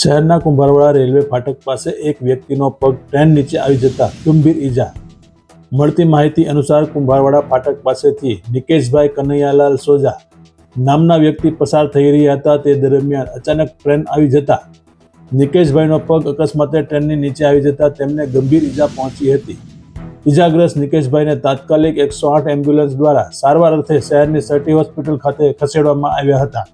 શહેરના કુંભારવાડા રેલવે ફાટક પાસે એક વ્યક્તિનો પગ ટ્રેન નીચે આવી જતા ગંભીર ઈજા. મળતી માહિતી અનુસાર કુંભારવાડા ફાટક પાસેથી નિકેશભાઈ કનૈયાલાલ સોજા નામના વ્યક્તિ પસાર થઈ રહ્યા હતા. તે દરમિયાન અચાનક ટ્રેન આવી જતા નિકેશભાઈનો પગ અકસ્માતે ટ્રેનની નીચે આવી જતા તેમને ગંભીર ઈજા પહોંચી હતી. ઈજાગ્રસ્ત નિકેશભાઈને તાત્કાલિક એકસો આઠ એમ્બ્યુલન્સ દ્વારા સારવાર અર્થે શહેરની સર્ટી હોસ્પિટલ ખાતે ખસેડવામાં આવ્યા હતા.